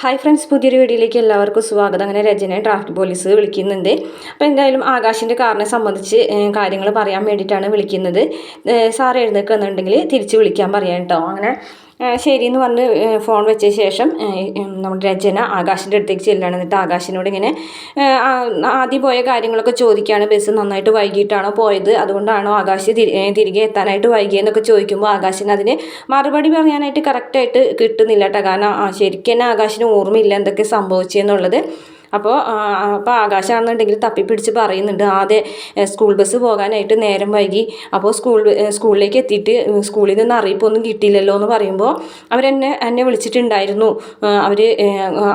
Hi friends പുതിയൊരു വീഡിയോയിലേക്ക് എല്ലാവർക്കും സ്വാഗതം. അങ്ങനെ രചന ട്രാഫിക് പോലീസ് വിളിക്കുന്നുണ്ട്. അപ്പോൾ എന്തായാലും ആകാശിന്റെ കാറിനെ സംബന്ധിച്ച് കാര്യങ്ങൾ പറയാൻ വേണ്ടിയിട്ടാണ് വിളിക്കുന്നത്. സാർ എഴുന്നേക്കുന്നുണ്ടെങ്കിൽ തിരിച്ച് വിളിക്കാൻ പറയാം കേട്ടോ അങ്ങനെ ശരി എന്ന് പറഞ്ഞ് ഫോൺ വെച്ച ശേഷം നമ്മുടെ രചന ആകാശിന്റെ അടുത്തേക്ക് ചെല്ലുകയാണ്. എന്നിട്ട് ആകാശിനോട് ഇങ്ങനെ ആദ്യം പോയ കാര്യങ്ങളൊക്കെ ചോദിക്കുകയാണ്. ബസ് നന്നായിട്ട് വൈകിട്ടാണോ പോയത്? അതുകൊണ്ടാണോ ആകാശ് തിരികെ എത്താനായിട്ട് വൈകിയെന്നൊക്കെ ചോദിക്കുമ്പോൾ ആകാശിന് അതിന് മറുപടി പറയാനായിട്ട് കറക്റ്റായിട്ട് കിട്ടുന്നില്ല കേട്ടോ. കാരണം ശരിക്കും തന്നെ ആകാശിന് ഓർമ്മയില്ല എന്തൊക്കെ സംഭവിച്ചെന്നുള്ളത്. അപ്പോൾ അപ്പോൾ ആകാശമാണെന്നുണ്ടെങ്കിൽ തപ്പിപ്പിടിച്ച് പറയുന്നുണ്ട് ആദ്യം സ്കൂൾ ബസ് പോകാനായിട്ട് നേരം വൈകി. അപ്പോൾ സ്കൂൾ സ്കൂളിലേക്ക് എത്തിയിട്ട് സ്കൂളിൽ നിന്ന് അറിയിപ്പൊന്നും കിട്ടിയില്ലല്ലോ എന്ന് പറയുമ്പോൾ അവരെന്നെ എന്നെ വിളിച്ചിട്ടുണ്ടായിരുന്നു. അവർ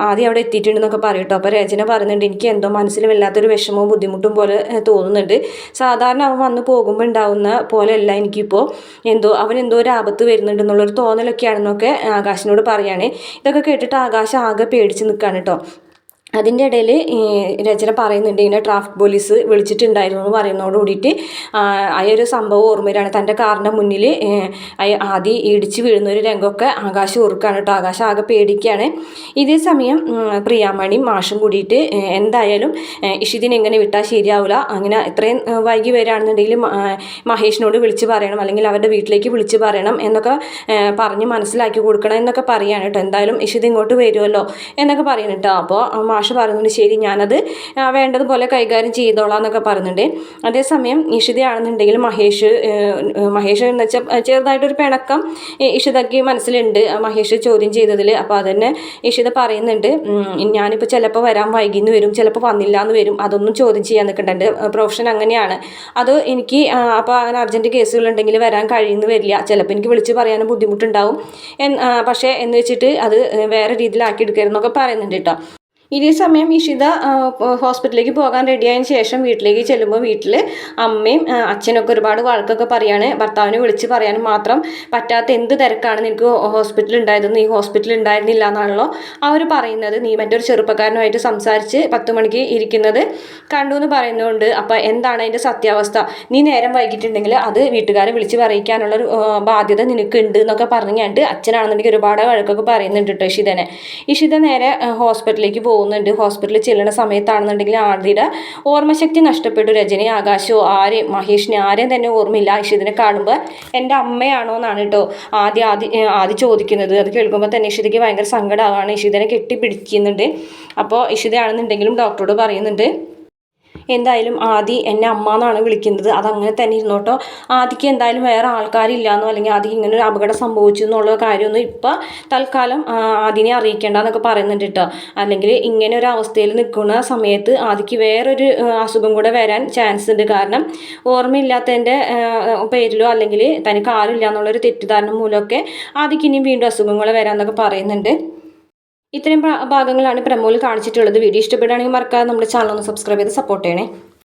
ആദ്യം അവിടെ എത്തിയിട്ടുണ്ടെന്നൊക്കെ പറയട്ടോ അപ്പോൾ രചന പറയുന്നുണ്ട് എനിക്ക് എന്തോ മനസ്സിൽ വല്ലാത്തൊരു വിഷമവും ബുദ്ധിമുട്ടും പോലെ തോന്നുന്നുണ്ട്. സാധാരണ അവൻ വന്ന് പോകുമ്പോൾ ഉണ്ടാവുന്ന പോലെയല്ല എനിക്കിപ്പോൾ. എന്തോ അവൻ എന്തോ ഒരു ആപത്ത് വരുന്നുണ്ടെന്നുള്ളൊരു തോന്നലൊക്കെയാണെന്നൊക്കെ ആകാശിനോട് പറയുകയാണ് ഇതൊക്കെ കേട്ടിട്ട് ആകാശം ആകെ പേടിച്ച് നിൽക്കുകയാണ് കേട്ടോ. അതിന്റെ ഇടയിൽ രചന പറയുന്നുണ്ട് ഇങ്ങനെ ട്രാഫിക് പോലീസ് വിളിച്ചിട്ടുണ്ടായിരുന്നു എന്ന് പറയുന്നതോട് കൂടിയിട്ട്. ആ ഒരു സംഭവം ഓർമ്മയിലാണ്. തന്റെ കാറിന്റെ മുന്നിൽ ആദ്യം ഇടിച്ച് വീഴുന്ന ഒരു രംഗമൊക്കെ ആകാശം ഓർക്കുകയാണ് കേട്ടോ. ആകാശം ആകെ പേടിക്കുകയാണ്. ഇതേ സമയം പ്രിയാമണി മാഷും കൂടിയിട്ട് എന്തായാലും ഇഷിദിനെ എങ്ങനെ വിട്ടാൽ ശരിയാവില്ല അങ്ങനെ ഇത്രയും വൈകി വരികയാണെന്നുണ്ടെങ്കിൽ മഹേഷിനോട് വിളിച്ച് പറയണം. അല്ലെങ്കിൽ അവരുടെ വീട്ടിലേക്ക് വിളിച്ച് പറയണം എന്നൊക്കെ പറഞ്ഞ് മനസ്സിലാക്കി കൊടുക്കണം എന്നൊക്കെ പറയുകയാണ് കേട്ടോ. എന്തായാലും ഇഷിദ് ഇങ്ങോട്ട് വരുമല്ലോ എന്നൊക്കെ പറയുന്നുണ്ട് അപ്പോൾ മാഷ് മാഷ് പറയുന്നുണ്ട്. ശരി ഞാനത് വേണ്ടതുപോലെ കൈകാര്യം ചെയ്തോളാം എന്നൊക്കെ പറയുന്നുണ്ട്. അതേസമയം ഇഷിതയാണെന്നുണ്ടെങ്കിൽ മഹേഷ് മഹേഷ് എന്ന് വെച്ചാൽ ചെറുതായിട്ടൊരു പിണക്കം ഇഷിതയ്ക്ക് മനസ്സിലുണ്ട്. മഹേഷ് ചോദ്യം ചെയ്തതിൽ അപ്പോൾ അതന്നെ ഇഷിത പറയുന്നുണ്ട്. ഞാനിപ്പോൾ ചിലപ്പോൾ വരാൻ വൈകിന്ന് വരും ചിലപ്പോൾ വന്നില്ല എന്ന് വരും അതൊന്നും ചോദ്യം ചെയ്യാൻ നിൽക്കണ്ട പ്രൊഫഷൻ അങ്ങനെയാണ്. അത് എനിക്ക് അപ്പോൾ അങ്ങനെ അർജന്റ് കേസുകളുണ്ടെങ്കിൽ വരാൻ കഴിയുന്നു വരില്ല. ചിലപ്പോൾ എനിക്ക് വിളിച്ച് പറയാനും ബുദ്ധിമുട്ടുണ്ടാവും. പക്ഷേ എന്ന് വെച്ചിട്ട് അത് വേറെ രീതിയിലാക്കി എടുക്കരുതെന്നൊക്കെ പറയുന്നുണ്ട് കേട്ടോ ഇതേ സമയം ഇഷിത ഹോസ്പിറ്റലിലേക്ക് പോകാൻ റെഡിയായതിന് ശേഷം വീട്ടിലേക്ക് ചെല്ലുമ്പോൾ വീട്ടിൽ അമ്മയും അച്ഛനൊക്കെ ഒരുപാട് വഴക്കൊക്കെ പറയാണ്. ഭർത്താവിനെ വിളിച്ച് പറയാനും മാത്രം പറ്റാത്ത എന്ത് തിരക്കാണ് നിനക്ക് ഹോസ്പിറ്റലിൽ ഉണ്ടായത് നീ ഹോസ്പിറ്റലിൽ ഉണ്ടായിരുന്നില്ല എന്നാണല്ലോ അവർ പറയുന്നത്. നീ മറ്റൊരു ചെറുപ്പക്കാരനുമായിട്ട് സംസാരിച്ച് പത്ത് മണിക്ക് ഇരിക്കുന്നത് കണ്ടു എന്ന് പറയുന്നതുകൊണ്ട് അപ്പോൾ എന്താണ് അതിന്റെ സത്യാവസ്ഥ? നീ നേരം വൈകിട്ടുണ്ടെങ്കിൽ അത് വീട്ടുകാരെ വിളിച്ച് പറയിക്കാനുള്ളൊരു ബാധ്യത നിനക്ക് നിനക്കുണ്ട് എന്നൊക്കെ പറഞ്ഞാണ്ട് അച്ഛനാണെന്നുണ്ടെങ്കിൽ ഒരുപാട് വഴക്കൊക്കെ പറയുന്നുണ്ട് കേട്ടോ ഇഷിതനെ. ഇഷിത നേരെ ഹോസ്പിറ്റലിലേക്ക് പോകും പോകുന്നുണ്ട്. ഹോസ്പിറ്റലിൽ ചെല്ലുന്ന സമയത്താണെന്നുണ്ടെങ്കിൽ ആദ്യയുടെ ഓർമ്മശക്തി നഷ്ടപ്പെട്ടു. രജനി ആകാശോ ആരെയും മഹേഷിനെ ആരെയും തന്നെ ഓർമ്മയില്ല. ഇഷിതിനെ കാണുമ്പോൾ എന്റെ അമ്മയാണോ എന്നാണ് കേട്ടോ ആദ്യം ആദ്യം ആദ്യം ചോദിക്കുന്നത്. അത് കേൾക്കുമ്പോൾ തന്നെ ഇഷിതയ്ക്ക് ഭയങ്കര സങ്കടമാവാണ്. ഇഷിതനെ കെട്ടിപ്പിടിക്കുന്നുണ്ട്. അപ്പോൾ ഇഷിതയാണെന്നുണ്ടെങ്കിലും ഡോക്ടറോട് പറയുന്നുണ്ട്. എന്തായാലും ആദി എന്നെ അമ്മ എന്നാണ് വിളിക്കുന്നത്. അതങ്ങനെ തന്നെ ഇരുന്നോട്ടോ ആദിക്ക് എന്തായാലും വേറെ ആൾക്കാരില്ലാന്നോ അല്ലെങ്കിൽ ആദിക്ക് ഇങ്ങനെ ഒരു അപകടം സംഭവിച്ചു എന്നുള്ള കാര്യമൊന്നും ഇപ്പം തൽക്കാലം ആദിനെ അറിയിക്കേണ്ടെന്നൊക്കെ പറയുന്നുണ്ട് കേട്ടോ. അല്ലെങ്കിൽ ഇങ്ങനെ ഒരു അവസ്ഥയിൽ നിൽക്കുന്ന സമയത്ത് ആദിക്ക് വേറൊരു അസുഖം കൂടെ വരാൻ ചാൻസ് ഉണ്ട്. കാരണം ഓർമ്മയില്ലാത്തതിന്റെ പേരിലോ അല്ലെങ്കിൽ തനിക്ക് ആരില്ല എന്നുള്ളൊരു തെറ്റിദ്ധാരണ മൂലമൊക്കെ ആദിക്ക് ഇനിയും വീണ്ടും അസുഖങ്ങൾ വരാമെന്നൊക്കെ പറയുന്നുണ്ട്. ഇത്രയും ഭാഗങ്ങളാണ് പ്രമോയിൽ കാണിച്ചിട്ടുള്ളത്. വീഡിയോ ഇഷ്ടപ്പെടുകയാണെങ്കിൽ മറക്കാതെ നമ്മുടെ ചാനൽ ഒന്ന് സബ്സ്ക്രൈബ് ചെയ്ത് സപ്പോർട്ട് ചെയ്യണേ.